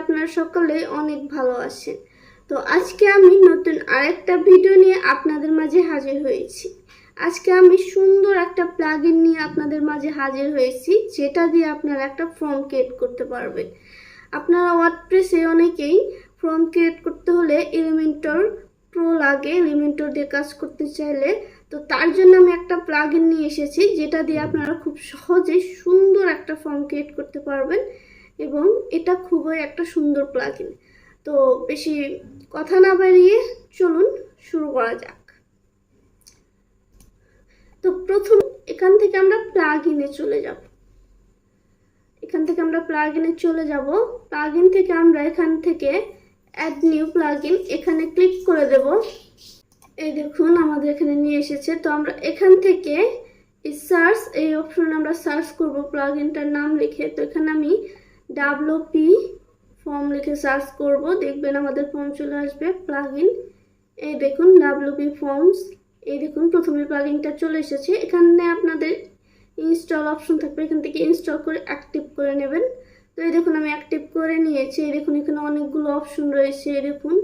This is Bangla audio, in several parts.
আপনারা সকলেই অনেক ভালো আছেন। তো আজকে আমি নতুন আরেকটা ভিডিও নিয়ে আপনাদের মাঝে হাজির হয়েছি। আজকে আমি সুন্দর একটা প্লাগইন নিয়ে আপনাদের মাঝে হাজির হয়েছি, যেটা দিয়ে আপনারা একটা ফর্ম ক্রিয়েট করতে পারবেন। আপনারা ওয়ার্ডপ্রেসে অনেকেই ফর্ম ক্রিয়েট করতে হলে এলিমেন্টর প্রো লাগে এলিমেন্টর দিয়ে কাজ করতে চাইলে। তো তার জন্য আমি একটা প্লাগইন নিয়ে এসেছি, যেটা দিয়ে আপনারা খুব সহজেই সুন্দর একটা ফর্ম ক্রিয়েট করতে পারবেন। এবং এটা খুবই একটা সুন্দর প্লাগইন তো বেশি কথা না বাড়িয়ে চলুন শুরু করা যাক। তো প্রথম এখান থেকে আমরা প্লাগইনে চলে যাব। এখান থেকে আমরা প্লাগইনে চলে যাব। প্লাগইন থেকে আমরা এখান থেকে অ্যাড নিউ প্লাগইন এখানে ক্লিক করে দেব। এই দেখুন, আমাদের এখানে নিয়ে এসেছে। তো আমরা এখান থেকে সার্চ এই অপশন আমরা সার্চ করব প্লাগইনটার নাম লিখে। তো এখানে আমি ডাব্লিউ পি ফর্ম লিখে সার্চ করব, দেখবেন আমাদের ফর্ম চলে আসবে প্লাগইন এই দেখুন ডাব্লিউ ফর্মস এই দেখুন প্রথমে প্লাগইনটা চলে এসেছে। এখানে আপনাদের ইনস্টল অপশন থাকবে, এখান থেকে ইনস্টল করে অ্যাক্টিভ করে নেবেন। তো এই দেখুন আমি অ্যাক্টিভ করে নিয়েছি, এই দেখুন এখানে অনেকগুলো অপশন রয়েছে, এই দেখুন।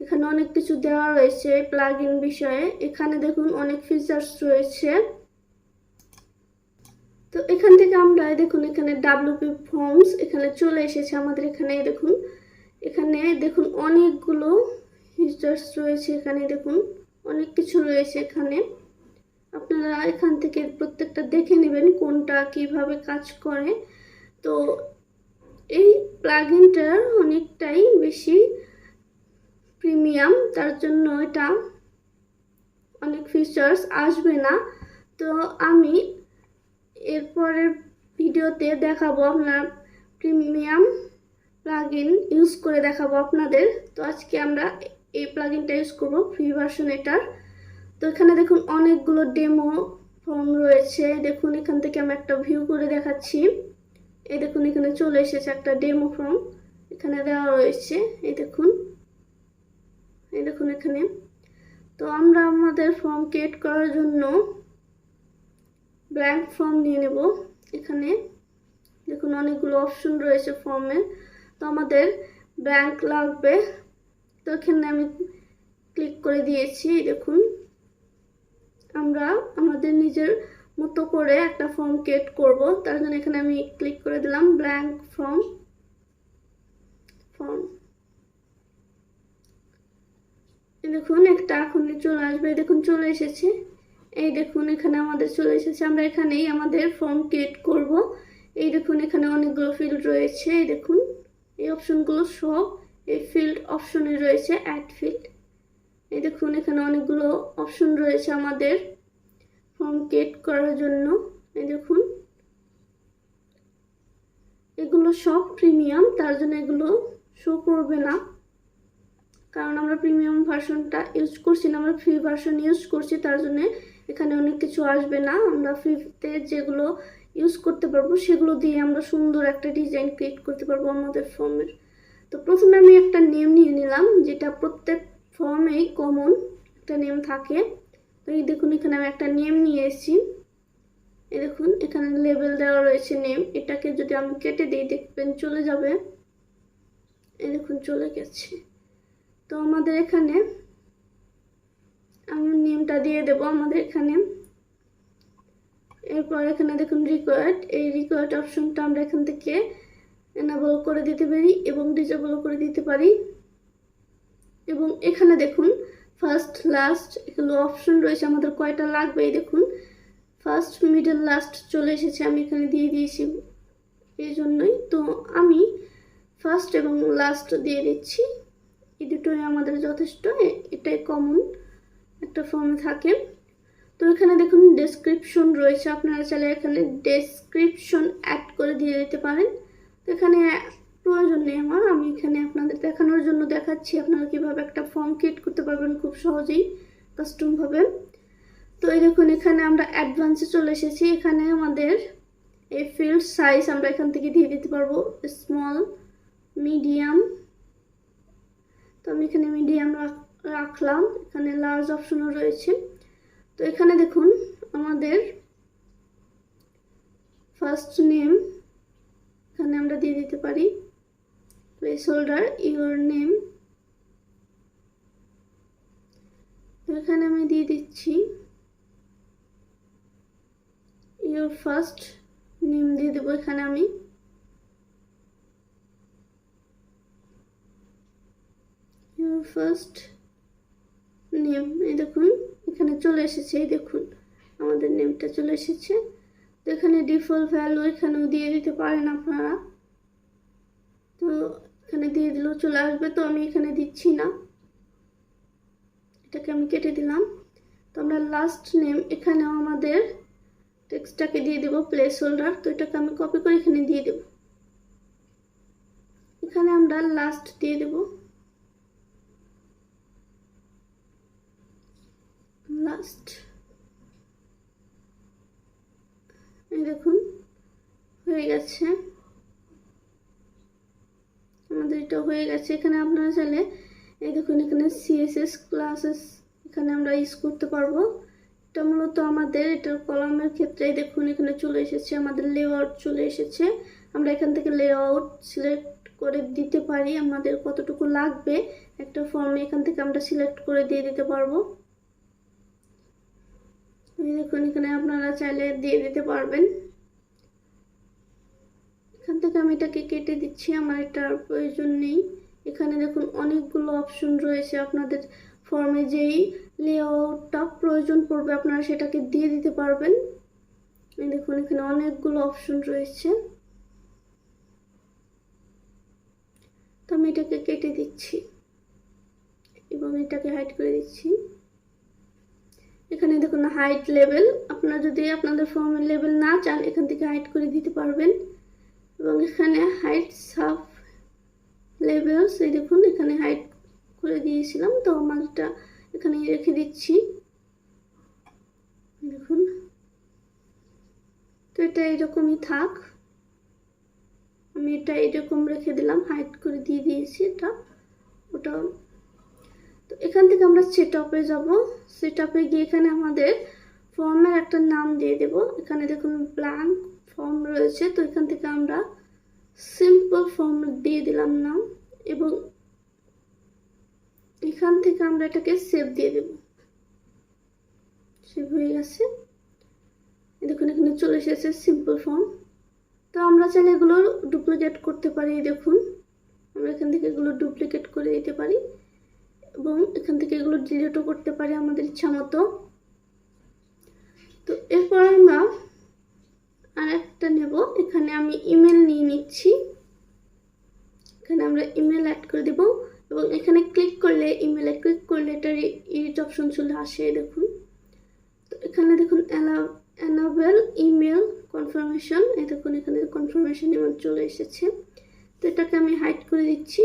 এখানে অনেক কিছু দেওয়া রয়েছে প্লাগ ইন বিষয়ে। এখানে দেখুন অনেক ফিচার্স রয়েছে। এখান থেকে আমরা দেখুন, এখানে ডাব্লিউপি ফর্মস এখানে চলে এসেছে আমাদের এখানে দেখুন। এখানে দেখুন অনেকগুলো ফিচার্স রয়েছে এখানে দেখুন। অনেক কিছু রয়েছে এখানে। আপনারা এখান থেকে প্রত্যেকটা দেখে নেবেন কোনটা কীভাবে কাজ করে। তো এই প্লাগইনটার অনেকটাই বেশি প্রিমিয়াম তার জন্য এটা অনেক ফিচার্স আসবে না। তো আমি এরপরের ভিডিওতে দেখাবো আপনার প্রিমিয়াম প্লাগইন ইউজ করে দেখাবো আপনাদের। তো আজকে আমরা এই প্লাগইনটা ইউজ করব ফ্রি ভার্সন এটার। তো এখানে দেখুন অনেকগুলো ডেমো ফর্ম রয়েছে। দেখুন এখান থেকে আমি একটা ভিউ করে দেখাচ্ছি। এই দেখুন এখানে চলে এসেছে একটা ডেমো ফর্ম এখানে দেওয়া রয়েছে, এই দেখুন। এই দেখুন এখানে। তো আমরা আমাদের ফর্ম ক্রিয়েট করার জন্য ব্ল্যাঙ্ক ফর্ম নিয়ে নেব। এখানে দেখুন অনেকগুলো অপশন রয়েছে ফর্মের তো আমাদের ব্ল্যাঙ্ক লাগবে। তো এখানে আমি ক্লিক করে দিয়েছি, দেখুন। আমরা আমাদের নিজের মতো করে একটা ফর্ম ক্রিয়েট করব। তার জন্য এখানে আমি ক্লিক করে দিলাম ব্ল্যাঙ্ক ফর্ম ফর্ম দেখুন, একটা এখন চলে আসবে। দেখুন, চলে এসেছে। এই দেখুন, এখানে আমাদের চলে এসেছে। আমরা এখানেই আমাদের ফর্ম ক্রিয়েট করব। এই দেখুন, এখানে অনেকগুলো ফিল্ড রয়েছে। এই দেখুন, এই অপশনগুলো সব এই ফিল্ড অপশনে রয়েছে অ্যাড ফিল্ড এই দেখুন, এখানে অনেকগুলো অপশন রয়েছে আমাদের ফর্ম ক্রিয়েট করার জন্য। এই দেখুন, এগুলো সব প্রিমিয়াম তার জন্য এগুলো শো করবে না। কারণ আমরা প্রিমিয়াম ভার্সনটা ইউজ করছি না, আমরা ফ্রি ভার্সন ইউজ করছি, তার জন্য এখানে অনেক কিছু আসবে না। আমরা ফ্রিতে যেগুলো ইউজ করতে পারব, সেগুলো দিয়ে আমরা সুন্দর একটা ডিজাইন ক্রিয়েট করতে পারব আমাদের ফর্মের তো প্রথমে আমি একটা নেম নিয়ে নিলাম, যেটা প্রত্যেক ফর্মেই কমন একটা নেম থাকে। তো এই দেখুন, এখানে আমি একটা নেম নিয়ে এসেছি। এই দেখুন, এখানে লেবেল দেওয়া রয়েছে নেম এটাকে যদি আমি কেটে দিই, দেখবেন চলে যাবে। এই দেখুন, চলে গেছে। তো আমাদের এখানে আমি নেমটা দিয়ে দেব আমাদের এখানে। এরপর এখানে দেখুন রিকোয়ার্ড এই রিকোয়ার্ড অপশনটা আমরা এখান থেকে এনাবল করে দিতে পারি এবং ডিজেবল করে দিতে পারি। এবং এখানে দেখুন ফার্স্ট লাস্ট এগুলো অপশন রয়েছে, আমাদের কয়টা লাগবে দেখুন। ফার্স্ট মিডল লাস্ট চলে এসেছে, আমি এখানে দিয়ে দিয়েছি এই জন্যই তো আমি ফার্স্ট এবং লাস্ট দিয়ে দিচ্ছি। এই দুটোই আমাদের যথেষ্ট এটাই কমন একটা ফর্মে থাকে। তো এখানে দেখুন ডেসক্রিপশন রয়েছে। আপনারা চাইলে এখানে ডেসক্রিপশন অ্যাড করে দিয়ে দিতে পারেন। তো এখানে প্রয়োজন নেই আমার। আমি এখানে আপনাদের দেখানোর জন্য দেখাচ্ছি আপনারা কীভাবে একটা ফর্ম ক্রিয়েট করতে পারবেন খুব সহজেই কাস্টমভাবে তো এই দেখুন, এখানে আমরা অ্যাডভান্সে চলে এসেছি। এখানে আমাদের এই ফিল্ড সাইজ আমরা এখান থেকে দিয়ে দিতে পারব। স্মল মিডিয়াম তো আমি এখানে মিডিয়াম রাখলাম। এখানে লার্জ অপশনও রয়েছে। তো এখানে দেখুন, আমাদের ফার্স্ট নেম এখানে আমরা দিয়ে দিতে পারি। প্লেস হোল্ডার ইউর নেম এখানে আমি দিয়ে দিচ্ছি ইউর ফার্স্ট নেম দিয়ে দেবো এখানে আমি। ইউর ফার্স্ট নেম, এই দেখুন, এখানে চলে এসেছে, এই দেখুন, আমাদের নেমটা চলে এসেছে। তো এখানে ডিফল্ট ভ্যালু এখানেও দিয়ে দিতে পারেন আপনারা। তো এখানে দিয়ে দিলেও চলে আসবে, তো আমি এখানে দিচ্ছি না। এটাকে আমি কেটে দিলাম। তো আমরা লাস্ট নেম এখানেও আমাদের টেক্সটটাকে দিয়ে দেবো প্লেস হোল্ডার তো এটাকে আমি কপি করে এখানে দিয়ে দেব। এখানে আমরা লাস্ট দিয়ে দেব। লাস্ট এই দেখুন, হয়ে গেছে। আমাদের এটা হয়ে গেছে। এখানে আপনারা চাইলে, এই দেখুন, এখানে সিএসএস ক্লাসেস এখানে আমরা ইউজ করতে পারব। এটা মূলত আমাদের এটার কলামের ক্ষেত্রে দেখুন, এখানে চলে এসেছে, আমাদের লেআউট চলে এসেছে। আমরা এখান থেকে লেআউট সিলেক্ট করে দিতে পারি। আমাদের কতটুকু লাগবে, একটা ফর্মে এখান থেকে আমরা সিলেক্ট করে দিয়ে দিতে পারব। দেখুন এখানে আপনারা চাইলে দিয়ে দিতে পারবেন। এখান থেকে আমি এটাকে কেটে দিচ্ছি, আমার এটার প্রয়োজন নেই। এখানে দেখুন অনেকগুলো অপশন রয়েছে আপনাদের ফর্মে যেই লেআউটটা প্রয়োজন পড়বে আপনারা সেটাকে দিয়ে দিতে পারবেন। দেখুন এখানে অনেকগুলো অপশন রয়েছে। তো আমি এটাকে কেটে দিচ্ছি এবং এটাকে হাইড করে দিচ্ছি। এখানে দেখুন হাইট লেভেল আপনারা যদি আপনাদের ফর্মের লেভেল না চান, এখান থেকে হাইড করে দিতে পারবেন। এবং এখানে হাইট সাব লেভেলস এই দেখুন, এখানে হাইট করে দিয়েছিলাম। তো আমারটা এখানে রেখে দিচ্ছি। দেখুন। তো এটা এরকমই থাক। আমি এটা এরকম রেখে দিলাম হাইট করে দিয়ে দিয়েছি এটা। ওটা তো এখান থেকে আমরা সেট আপে যাব। সেট আপে গিয়ে এখানে আমাদের ফর্মের একটা নাম দিয়ে দেব। এখানে দেখুন ব্ল্যাঙ্ক ফর্ম রয়েছে, তো এখান থেকে আমরা সিম্পল ফর্ম দিয়ে দিলাম নাম এবং এখান থেকে আমরা এটাকে সেভ দিয়ে দেব। সেভ হয়ে গেছে। দেখুন, এখানে চলে এসেছে সিম্পল ফর্ম তো আমরা চাইলে এগুলো ডুপ্লিকেট করতে পারি, দেখুন। আমরা এখান থেকে এগুলো ডুপ্লিকেট করে দিতে পারি। এবং এখান থেকে এগুলো ডিলিটও করতে পারি আমাদের ইচ্ছা মতো। তো এরপর আমরা আর একটা নেব। এখানে আমি ইমেল নিয়ে নিচ্ছি। এখানে আমরা ইমেল অ্যাড করে দেব এবং এখানে ক্লিক করলে ইমেলে ক্লিক করলে এটার ইডিট অপশন চলে আসে, দেখুন। তো এখানে দেখুন অ্যানাবেল ইমেল কনফার্মেশন এই দেখুন এখানে কনফার্মেশন ইমেল চলে এসেছে। তো এটাকে আমি হাইড করে দিচ্ছি।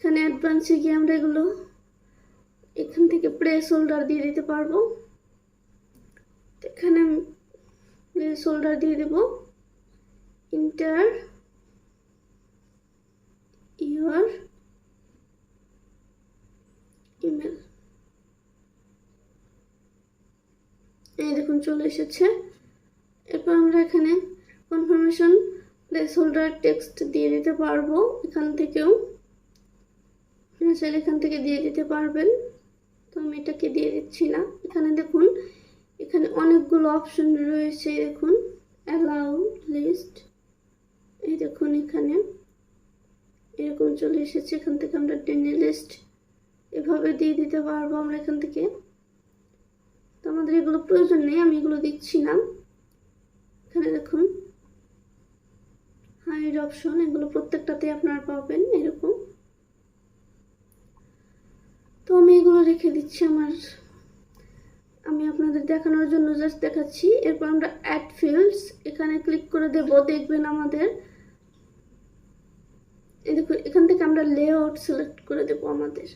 এখানে অ্যাডভান্সে গিয়ে আমরা এগুলো এখান থেকে প্রেস হোল্ডার দিয়ে দিতে পারব। এখানে প্লেস হোল্ডার দিয়ে দেব। ইন্টার ইউর ইমেল এই দেখুন, চলে এসেছে। এরপর আমরা এখানে কনফার্মেশন প্লেস হোল্ডার টেক্সট দিয়ে দিতে পারব এখান থেকেও। আপনারা চাইলে এখান থেকে দিয়ে দিতে পারবেন। তো আমি এটাকে দিয়ে দিচ্ছি না। এখানে দেখুন, এখানে অনেকগুলো অপশন রয়েছে দেখুন। অ্যালাউ লিস্ট এই দেখুন এখানে। এরকম চলে এসেছে। এখান থেকে আমরা টেনে লিস্ট এভাবে দিয়ে দিতে পারব আমরা এখান থেকে। তো আমাদের এগুলো প্রয়োজন নেই, আমি এগুলো দিচ্ছি না। এখানে দেখুন হাইড অপশন এগুলো প্রত্যেকটাতে আপনারা পাবেন, এরকম। তো আমি এগুলো রেখে দিচ্ছি আমার। আমি আপনাদের দেখানোর জন্য জাস্ট দেখাচ্ছি। এরপর আমরা অ্যাড ফিল্ডস এখানে ক্লিক করে দেব, দেখবেন আমাদের। এই দেখুন, এখান থেকে আমরা লেআউট সিলেক্ট করে দেব আমাদের।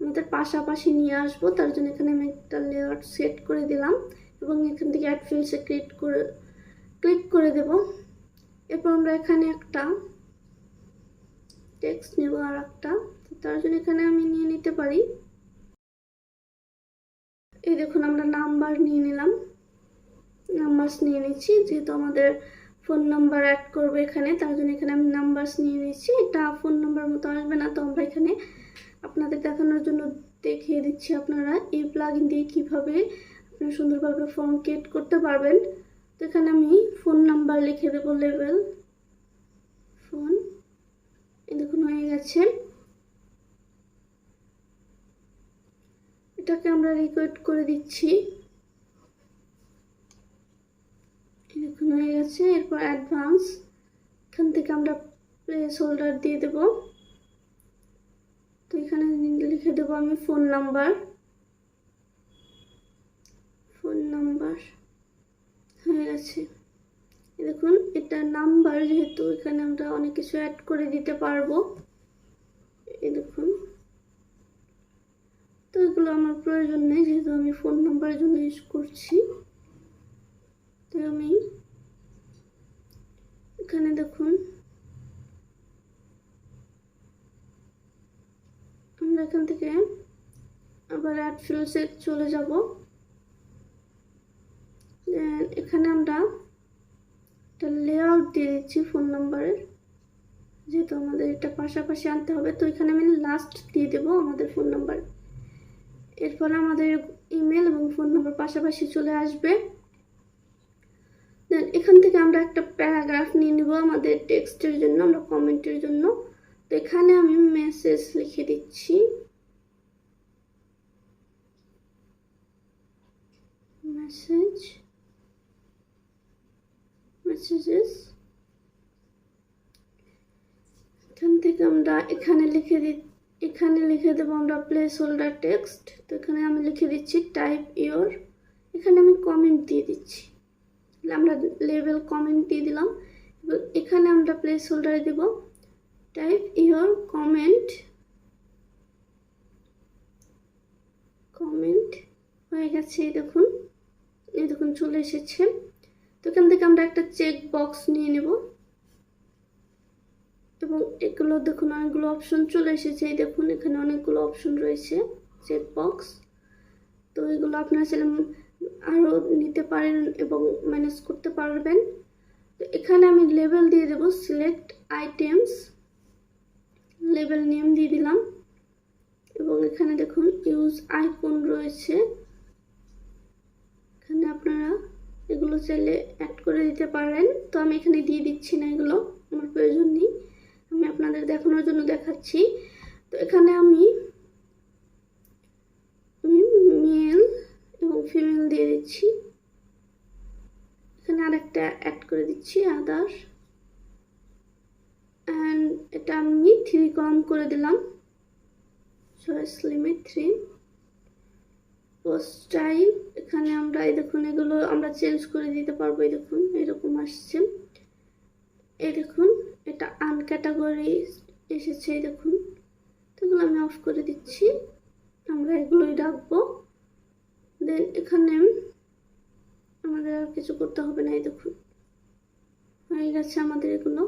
আমাদের পাশাপাশি নিয়ে আসব, তার জন্য এখানে আমি একটা লেআউট সেট করে দিলাম এবং এখান থেকে অ্যাড ফিল্ডসে ক্রিয়েট করে ক্লিক করে দেব। এরপর আমরা এখানে একটা টেক্সট নেব আর একটা তার জন্য এখানে আমি নিয়ে নিতে পারি। এই দেখুন, আমরা নাম্বার নিয়ে নিলাম। নাম্বারস নিয়ে নিচ্ছি, যেহেতু আমাদের ফোন নাম্বার অ্যাড করবে এখানে, তার জন্য এখানে আমি নাম্বারস নিয়ে নিচ্ছি। এটা ফোন নাম্বার মতো আসবে না, তো আমরা এখানে আপনাদের দেখানোর জন্য দেখিয়ে দিচ্ছি আপনারা এই প্লাগইন দিয়ে কীভাবে আপনারা সুন্দরভাবে ফর্ম ক্রিয়েট করতে পারবেন। তো এখানে আমি ফোন নাম্বার লিখে দেবো লেভেল ফোন এই দেখুন, হয়ে গেছে। এটাকে আমরা রিকোয়েড করে দিচ্ছি। দেখুন হয়ে গেছে। এরপর অ্যাডভান্স এখান থেকে আমরা প্লেস হোল্ডার দিয়ে দেব। তো এখানে লিখে দেবো আমি ফোন নাম্বার ফোন নাম্বার হয়ে গেছে। দেখুন এটা নাম্বার যেহেতু এখানে আমরা অনেক কিছু অ্যাড করে দিতে পারব। এই দেখুন এগুলো আমার প্রয়োজন নেই, যেহেতু আমি ফোন নাম্বারের জন্য ইউজ করছি। তো আমি এখানে দেখুন, আমরা এখান থেকে আবার অ্যাড ফিল্ডসে চলে যাব। এখানে আমরা একটা লেআউট দিয়ে দিচ্ছি ফোন নাম্বারের যেহেতু আমাদের এটা পাশাপাশি আনতে হবে। তো এখানে আমি লাস্ট দিয়ে দেবো আমাদের ফোন নাম্বার এরপর আমাদের ইমেল এবং ফোন নম্বর পাশাপাশি চলে আসবে। দেন এখান থেকে আমরা একটা প্যারাগ্রাফ নিয়ে নেব আমাদের টেক্সটের জন্য, আমরা কমেন্টের জন্য। তো এখানে আমি মেসেজ লিখে দিচ্ছি। মেসেজ মেসেজেস এখান থেকে আমরা এখানে লিখে দি এখানে লিখে দেবো আমরা প্লেস হোল্ডার টেক্সট তো এখানে আমি লিখে দিচ্ছি টাইপ ইওর এখানে আমি কমেন্ট দিয়ে দিচ্ছি। আমরা লেভেল কমেন্ট দিয়ে দিলাম। এবং এখানে আমরা প্লেস হোল্ডারে দেব। টাইপ ইওর কমেন্ট কমেন্ট হয়ে গেছে দেখুন। এই দেখুন, চলে এসেছে। তো এখান থেকে আমরা একটা চেক বক্স নিয়ে নেব। এবং এগুলো দেখুন, অনেকগুলো অপশন চলে এসেছে। এই দেখুন, এখানে অনেকগুলো অপশন রয়েছে চেক বক্স তো এগুলো আপনারা চাইলে আরও নিতে পারেন এবং ম্যানেজ করতে পারবেন। তো এখানে আমি লেবেল দিয়ে দেবো সিলেক্ট আইটেমস লেবেল নেম দিয়ে দিলাম। এবং এখানে দেখুন ইউজ আইকন রয়েছে। এখানে আপনারা এগুলো চাইলে অ্যাড করে দিতে পারেন। তো আমি এখানে দিয়ে দিচ্ছি না এগুলো, আমার প্রয়োজন নেই। আমি আপনাদের দেখানোর জন্য দেখাচ্ছি। তো এখানে আমি মেল এবং ফিমেল দিয়ে দিচ্ছি। এখানে আরেকটা অ্যাড করে দিচ্ছি আদার অ্যান্ড এটা আমি থ্রি কম করে দিলাম। Choice limit three post time এখানে আমরা, এই দেখুন, এগুলো আমরা চেঞ্জ করে দিতে পারব, এই দেখুন, এরকম আসছে। এই দেখুন এটা আনক্যাটাগরি এসেছে দেখুন। এগুলো আমি অফ করে দিচ্ছি। আমরা এগুলোই রাখব। দেন এখানে আমাদের আর কিছু করতে হবে না, এই দেখুন। হয়ে গেছে আমাদের এগুলো।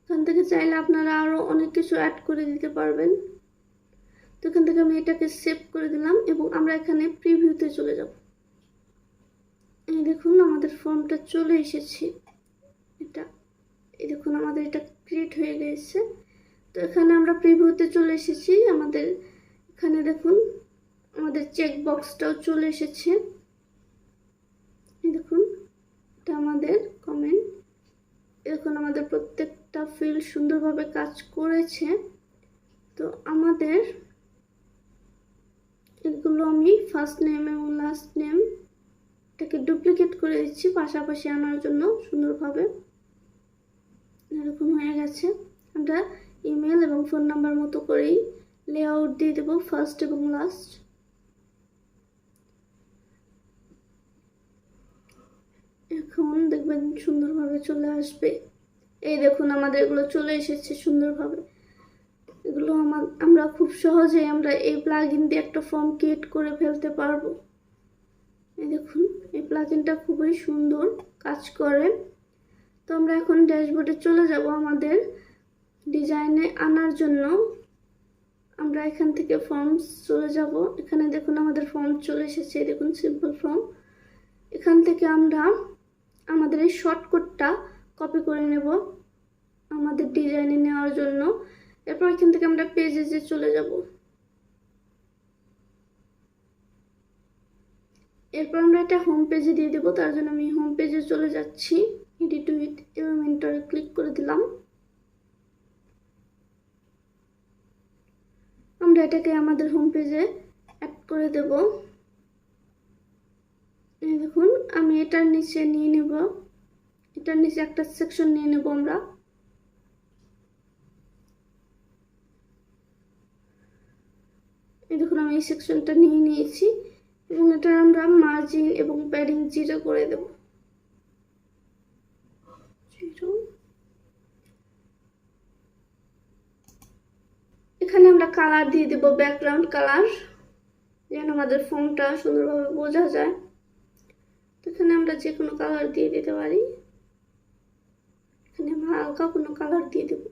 এখান থেকে চাইলে আপনারা আরও অনেক কিছু অ্যাড করে দিতে পারবেন। তো এখান থেকে আমি এটাকে সেভ করে দিলাম এবং আমরা এখানে প্রিভিউতে চলে যাব। এই দেখুন, আমাদের ফর্মটা চলে এসেছে। এটা এই দেখুন আমাদের এটা ক্রিয়েট হয়ে গেছে। তো এখানে আমরা প্রিভিউতে চলে এসেছি। আমাদের এখানে দেখুন, আমাদের চেক বক্সটাও চলে এসেছে। দেখুন, এটা আমাদের কমেন্ট দেখুন আমাদের প্রত্যেকটা ফিল্ড সুন্দরভাবে কাজ করেছে। তো আমাদের এগুলো আমি ফার্স্ট নেম এবং লাস্ট নেম এটাকে ডুপ্লিকেট করে দিচ্ছি, পাশাপাশি আনার জন্য সুন্দরভাবে। এরকম হয়ে গেছে। আমরা ইমেল এবং ফোন নাম্বার মতো করেই লেআউট দিয়ে দেবো ফার্স্ট এবং লাস্ট এখন দেখবেন সুন্দরভাবে চলে আসবে। এই দেখুন আমাদের এগুলো চলে এসেছে সুন্দরভাবে। এগুলো আমার, আমরা খুব সহজেই আমরা এই প্লাগইন দিয়ে একটা ফর্ম ক্রিয়েট করে ফেলতে পারব। এই দেখুন, এই প্লাগইনটা খুবই সুন্দর কাজ করে। তো আমরা এখন ড্যাশবোর্ডে চলে যাব আমাদের ডিজাইনে আনার জন্য। আমরা এখান থেকে ফর্ম চলে যাব। এখানে দেখুন আমাদের ফর্ম চলে এসেছে, দেখুন সিম্পল ফর্ম। এখান থেকে আমরা আমাদের এই শর্টকাটটা কপি করে নেব আমাদের ডিজাইনে নেওয়ার জন্য। এরপর এখান থেকে আমরা পেজে যে চলে যাব। এরপর আমরা এটা হোম পেজে দিয়ে দেবো, তার জন্য আমি হোম পেজে চলে যাচ্ছি। এডিট উইথ এলিমেন্টরে ক্লিক করে দিলাম। আমরা এটাকে আমাদের হোম পেজে অ্যাড করে দেব। দেখুন, আমি এটার নিচে নিয়ে নেব। এটার নিচে একটা সেকশন নিয়ে নেব আমরা। দেখুন, আমি এই সেকশনটা নিয়ে নিয়েছি এবং এটা আমরা মার্জিন এবং প্যাডিং জিরো করে দেব। এখানে আমরা কালার দিয়ে দেব ব্যাকগ্রাউন্ড কালার যেন আমাদের ফর্মটা সুন্দরভাবে বোঝা যায়। তো এখানে আমরা যে কোনো কালার দিয়ে দিতে পারি। এখানে আমরা হালকা কোনো কালার দিয়ে দেব।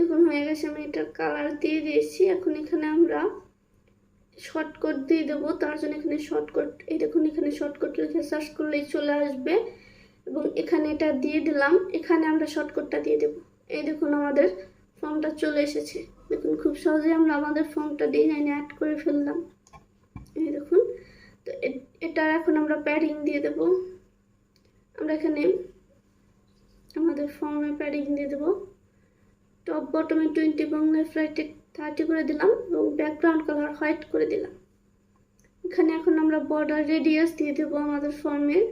দেখুন হয়ে গেছে আমি এটা কালার দিয়ে দিয়েছি। এখন এখানে আমরা শর্টকাট দিয়ে দেবো। তার জন্য এখানে শর্টকাট এই দেখুন এখানে শর্টকাট লিখে সার্চ করলেই চলে আসবে। এবং এখানে এটা দিয়ে দিলাম। এখানে আমরা শর্টকাটটা দিয়ে দেবো। এই দেখুন আমাদের ফর্মটা চলে এসেছে। দেখুন খুব সহজে আমরা আমাদের ফর্মটা ডিজাইনে অ্যাড করে ফেললাম। এই দেখুন। তো এটার এখন আমরা প্যাডিং দিয়ে দেব। আমরা এখানে আমাদের ফর্মে প্যাডিং দিয়ে দেবো। টপ, বটমে টোয়েন্টি এবং লেফট রাইটে থার্টি করে দিলাম এবং ব্যাকগ্রাউন্ড কালার হোয়াইট করে দিলাম। এখানে এখন আমরা বর্ডার রেডিয়াস দিয়ে দেবো আমাদের ফর্মের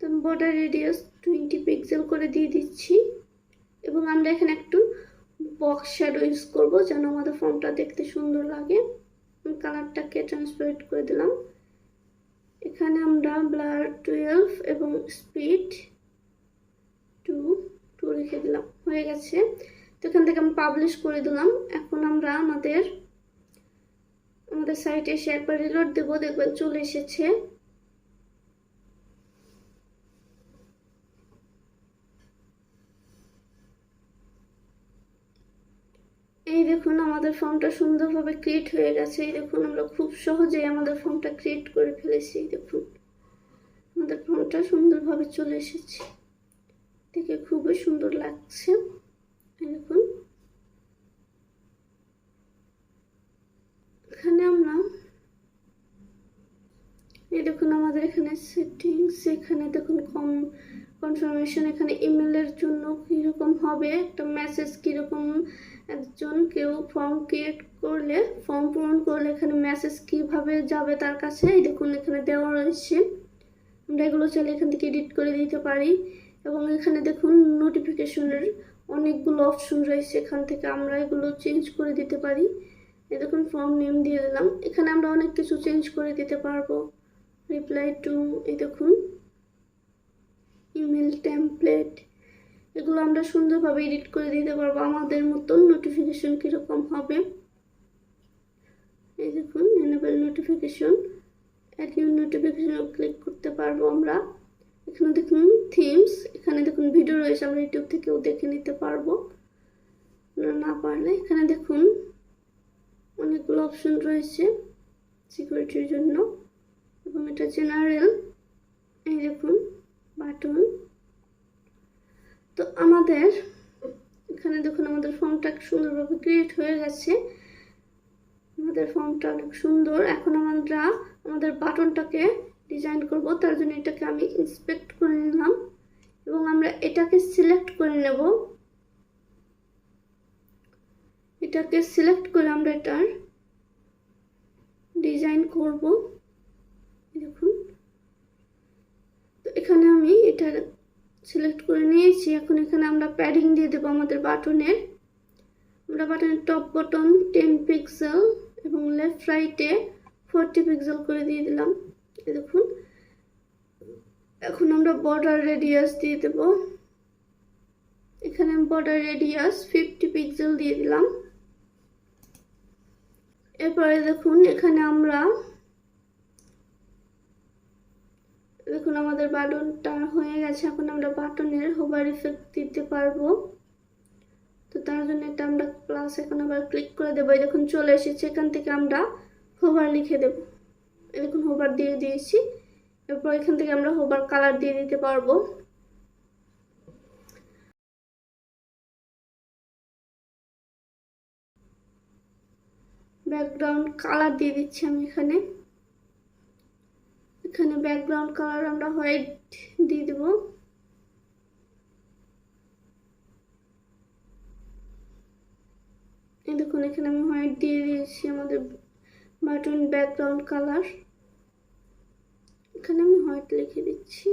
তো বর্ডার রেডিয়াস টোয়েন্টি পিক্সেল করে দিয়ে দিচ্ছি এবং আমরা এখানে একটু বক্স শ্যাডো ইউজ করব যেন আমাদের ফর্মটা দেখতে সুন্দর লাগে। কালারটাকে ট্রান্সপারেন্ট করে দিলাম। এখানে আমরা ব্লার টুয়েলভ এবং স্পিড টু টু রেখে দিলাম। হয়ে গেছে। তো এখান থেকে আমি পাবলিশ করে দিলাম। এখন আমরা আমাদের আমাদের সাইটে এসে একবার রিলোড দেবো। দেখবেন চলে এসেছে। এই দেখুন, আমাদের ফর্মটা সুন্দরভাবে ক্রিয়েট হয়ে গেছে। এই দেখুন, আমরা খুব সহজেই আমাদের ফর্মটা ক্রিয়েট করে ফেলেছি। দেখুন, আমাদের ফর্মটা সুন্দরভাবে চলে এসেছে। দেখে খুবই সুন্দর লাগছে। এখানে আমরা এই দেখুন আমাদের এখানে সেটিংস এখানে দেখুন কম কনফার্মেশন এখানে ইমেলের জন্য কীরকম হবে, একটা মেসেজ কীরকম, একজন কেউ ফর্ম ক্রিয়েট করলে ফর্ম পূরণ করলে এখানে মেসেজ কীভাবে যাবে তার কাছে, এই দেখুন এখানে দেওয়া রয়েছে। আমরা এগুলো চাইলে এখান থেকে এডিট করে দিতে পারি। এবং এখানে দেখুন নোটিফিকেশনের অনেকগুলো অপশন রয়েছে, এখান থেকে আমরা এগুলো চেঞ্জ করে দিতে পারি। দেখুন ফর্ম নেম দিয়ে দিলাম। এখানে আমরা অনেক কিছু চেঞ্জ করে দিতে পারব। রিপ্লাই টু এই দেখুন। ইমেল টেমপ্লেট এগুলো আমরা সুন্দরভাবে এডিট করে দিতে পারব। আমাদের মতন নোটিফিকেশন কীরকম হবে? এই দেখুন enable notification add new notification click করতে পারব আমরা। এখানে দেখুন থিমস এখানে দেখুন ভিডিও রয়েছে, আমরা ইউটিউব থেকেও দেখে নিতে পারব। না পারলে এখানে দেখুন অনেকগুলো অপশন রয়েছে সিকিউরিটির জন্য। এবং এটা জেনারেল এই দেখুন বাটন তো আমাদের, এখানে দেখুন আমাদের ফর্মটা সুন্দরভাবে ক্রিয়েট হয়ে গেছে। আমাদের ফর্মটা অনেক সুন্দর। এখন আমরা আমাদের বাটনটাকে ডিজাইন করব, তার জন্য এটাকে আমি ইন্সপেক্ট করে নিলাম এবং আমরা এটাকে সিলেক্ট করে নেব। এটাকে সিলেক্ট করে আমরা এটার ডিজাইন করব। দেখুন। তো এখানে আমি এটা সিলেক্ট করে নিয়েছি। এখন এখানে আমরা প্যাডিং দিয়ে দেবো আমাদের বাটনের। আমরা বাটনের টপ বটন টেন পিক্সেল এবং লেফট রাইটে ফোরটি পিক্সেল করে দিয়ে দিলাম। দেখুন। এখন আমরা বর্ডার রেডিয়াস দিয়ে দেব। এখানে বর্ডার রেডিয়াস ফিফটি পিক্সেল দিয়ে দিলাম। এরপরে দেখুন, এখানে আমরা দেখুন আমাদের বাটনটা হয়ে গেছে। এখন আমরা বাটনের হোভার ইফেক্ট দিতে পারব। তো তার জন্য এটা আমরা প্লাস এখন আবার ক্লিক করে দেবো। দেখুন, চলে এসেছে। এখান থেকে আমরা হোভার লিখে দেবো। দেখুন হোভার দিয়ে দিয়েছি। এরপর এখান থেকে আমরা হোবার কালার দিয়ে দিতে পারব। ব্যাকগ্রাউন্ড কালার দিয়ে দিচ্ছি আমি এখানে। এখানে ব্যাকগ্রাউন্ড কালার আমরা হোয়াইট দিয়ে দেব। দেখুন, এখানে আমি হোয়াইট দিয়ে দিয়েছি আমাদের বাটন ব্যাকগ্রাউন্ড কালার এখানে আমি হোয়াইট লিখে দিচ্ছি।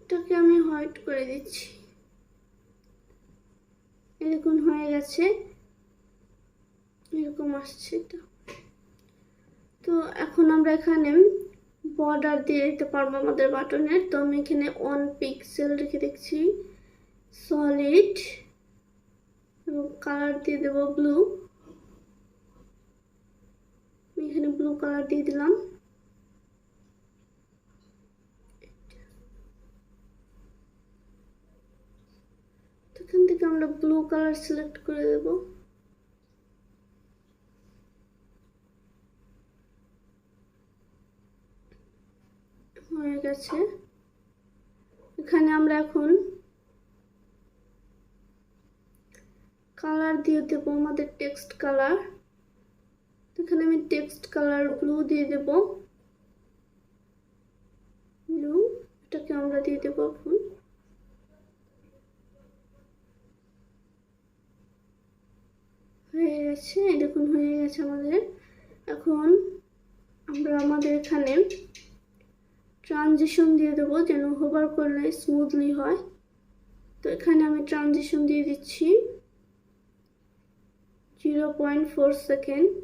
এটাকে আমি হোয়াইট করে দিচ্ছি। এরকম হয়ে গেছে। এরকম আসছে এটা। তো এখন আমরা এখানে বর্ডার দিয়ে দিতে পারব আমাদের বাটনের তো আমি এখানে ওয়ান পিক্সেল রেখে দেখছি সলিড এবং কালার দিয়ে দেবো ব্লু এখানে ব্লু কালার দিয়ে দিলাম। এখান থেকে আমরা ব্লু কালার সিলেক্ট করে দেব। হয়ে গেছে। এখানে আমরা এখন কালার দিয়ে দেব আমাদের টেক্সট কালার। এখানে আমি টেক্সট কালার ব্লু দিয়ে দেব। ব্লু, এটাকে আমরা দিয়ে দেবো এখন। হয়ে গেছে দেখুন, হয়ে গেছে আমাদের। এখন আমরা আমাদের এখানে ট্রানজিশন দিয়ে দেবো, যেন হোভার করলে স্মুথলি হয়। তো এখানে আমি ট্রানজিশন দিয়ে দিচ্ছি। জিরো পয়েন্ট ফোর সেকেন্ড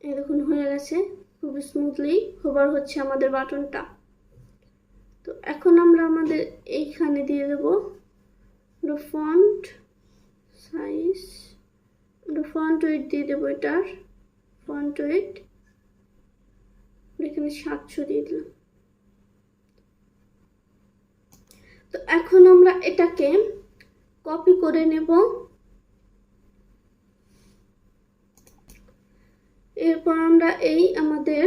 এরকম হয়ে গেছে। খুবই স্মুথলি হোভার হচ্ছে আমাদের বাটনটা। তো এখন আমরা আমাদের এইখানে দিয়ে দেবো ফন্ট সাইজ ফন্ট ওয়েট দিয়ে দেবো এটার। ফন্ট ওয়েট এখানে সাতশো দিয়ে দিলাম। তো এখন আমরা এটাকে কপি করে নেব। এরপর আমরা এই আমাদের,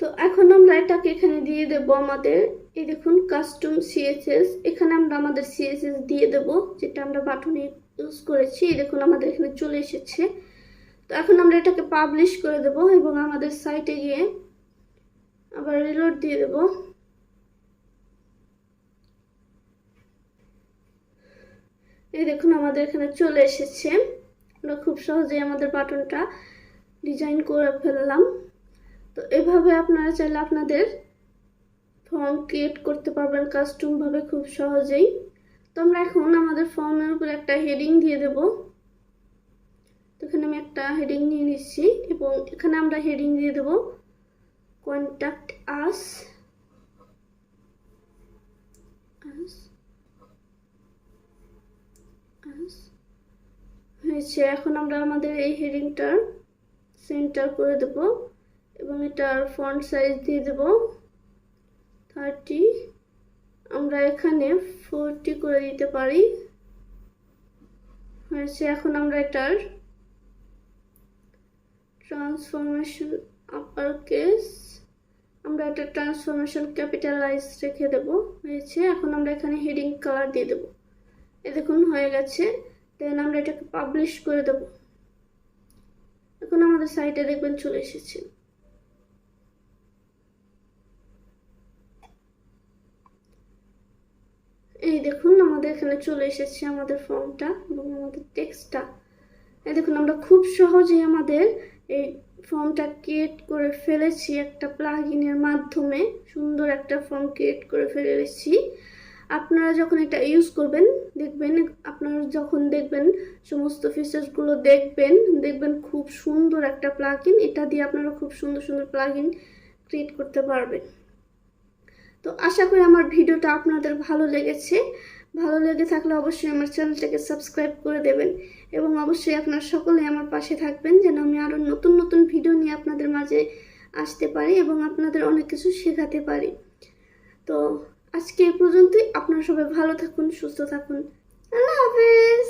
তো এখন আমরা এটাকে এখানে দিয়ে দেব আমাদের, এই দেখুন কাস্টম সিএসএস এখানে আমরা আমাদের সিএসএস দিয়ে দেব, যেটা আমরা বাটনে ইউজ করেছি, এই দেখুন আমাদের এখানে চলে এসেছে। তো এখন আমরা এটাকে পাবলিশ করে দেব এবং আমাদের সাইটে গিয়ে আবার রিলোড দিয়ে দেব। এই দেখুন আমাদের এখানে চলে এসেছে। আমরা খুব সহজেই আমাদের বাটনটা ডিজাইন করে ফেললাম। তো এভাবে আপনারা চাইলে আপনাদের ফর্ম ক্রিয়েট করতে পারবেন কাস্টমভাবে খুব সহজেই। তো আমরা এখন আমাদের ফর্মের উপর একটা হেডিং দিয়ে দেব। তো এখানে আমি একটা হেডিং নিয়ে নিচ্ছি এবং এখানে আমরা হেডিং দিয়ে দেব কন্ট্যাক্ট আস আস আস হয়েছে। এখন আমরা আমাদের এই হেডিংটার সেন্টার করে দেব এবং এটার ফন্ট সাইজ দিয়ে দেব। থার্টি আমরা এখানে ফোরটি করে দিতে পারি। হয়েছে, এখন আমরা এটার ট্রান্সফরমেশন আপার কেস আমরা এটা ট্রান্সফরমেশন ক্যাপিটালাইজ রেখে দেব। হয়েছে, এখন আমরা এখানে হেডিং কালার দিয়ে দেব। এ দেখুন, হয়ে গেছে। দেন আমরা এটাকে পাবলিশ করে দেব। এখন আমাদের সাইটে দেখবেন চলে এসেছে। এই দেখুন, আমাদের এখানে চলে এসেছে আমাদের ফর্মটা এবং আমাদের টেক্সটটা এই দেখুন, আমরা খুব সহজেই আমাদের এই ফর্মটা ক্রিয়েট করে ফেলেছি একটা প্লাগইনের মাধ্যমে। সুন্দর একটা ফর্ম ক্রিয়েট করে ফেলেছি। আপনারা যখন এটা ইউজ করবেন, দেখবেন, আপনারা যখন দেখবেন সমস্ত ফিচার্সগুলো দেখবেন দেখবেন খুব সুন্দর একটা প্লাগইন এটা দিয়ে আপনারা খুব সুন্দর সুন্দর প্লাগইন ক্রিয়েট করতে পারবেন। তো আশা করি আমার ভিডিওটা আপনাদের ভালো লেগেছে। ভালো লেগে থাকলে অবশ্যই আমার চ্যানেলটাকে সাবস্ক্রাইব করে দেবেন এবং অবশ্যই আপনারা সকলে আমার পাশে থাকবেন যেন আমি আরও নতুন নতুন ভিডিও নিয়ে আপনাদের মাঝে আসতে পারি এবং আপনাদের অনেক কিছু শেখাতে পারি। তো আজকে এই পর্যন্তই। আপনারা সবাই ভালো থাকুন সুস্থ থাকুন। আল্লাহ হাফেজ।